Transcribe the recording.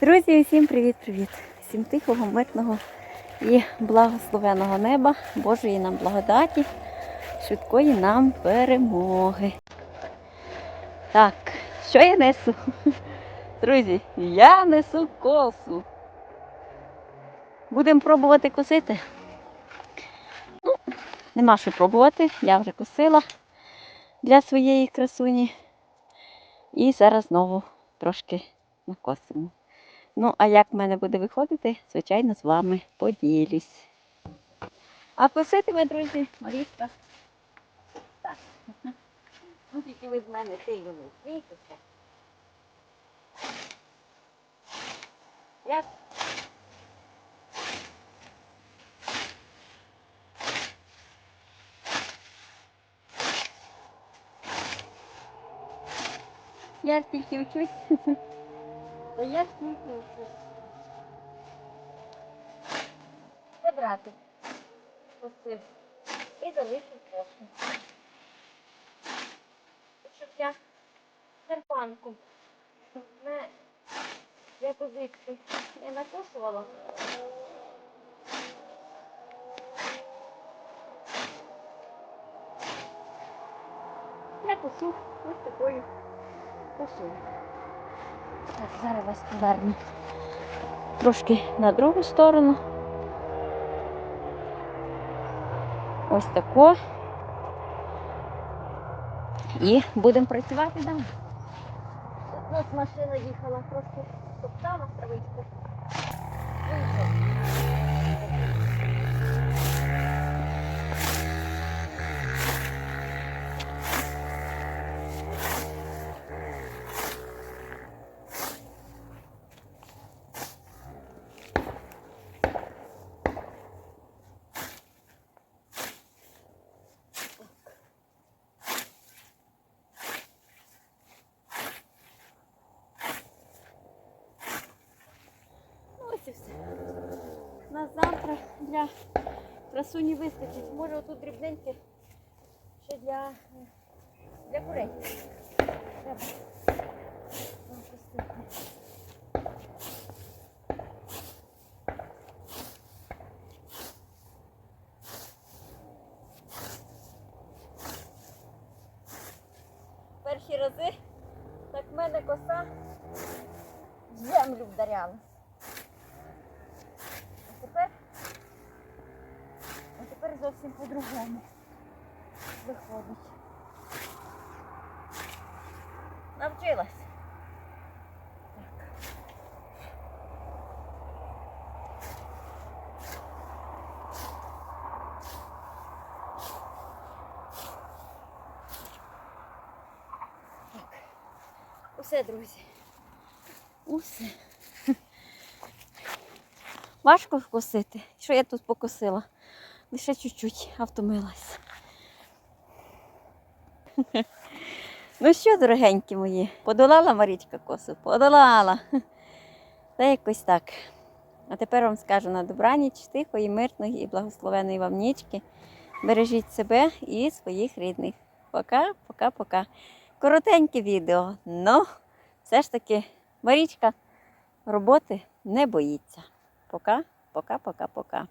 Друзі, усім привіт-привіт! Всім тихого, мирного і благословеного неба, Божої нам благодаті, швидкої нам перемоги. Так, що я несу? Друзі, я несу косу. Будемо пробувати косити. Ну, нема що пробувати, я вже косила для своєї красуні. І зараз знову трошки накосимо. Ну, а як в мене буде виходити, звичайно, з вами поділюсь. А коситиме, друзі, Марічка. Так. Тільки ви з мене сильно не. Як? Я тільки вчусь. Я ж тільки вчусь. Посив. І залишив кошку. Щоб я серпанку не як узитки не накушувала. Я косу ось такою косою. Так, зараз вас повернемо трошки на другу сторону. Ось тако. І будемо працювати далі. Тут у нас машина їхала трошки топтала травичку. Завтра для красуні вистачить. Може отут дрібненьке ще для, для курей. Треба. Перші рази так в мене коса в землю вдаряла. А тепер, а тепер зовсім по-другому виходить. Навчилась. Усе, друзі. Усе. Важко косити. Що я тут покосила? Лише чуть-чуть, а втомилась. Ну що, дорогенькі мої, подолала Марічка косу? Подолала. Та якось так. А тепер вам скажу на добраніч, тихої, мирної і благословеної вам нічки. Бережіть себе і своїх рідних. Пока, пока, пока. Коротеньке відео. Ну, все ж таки, Марічка роботи не боїться. Пока, пока, пока, пока.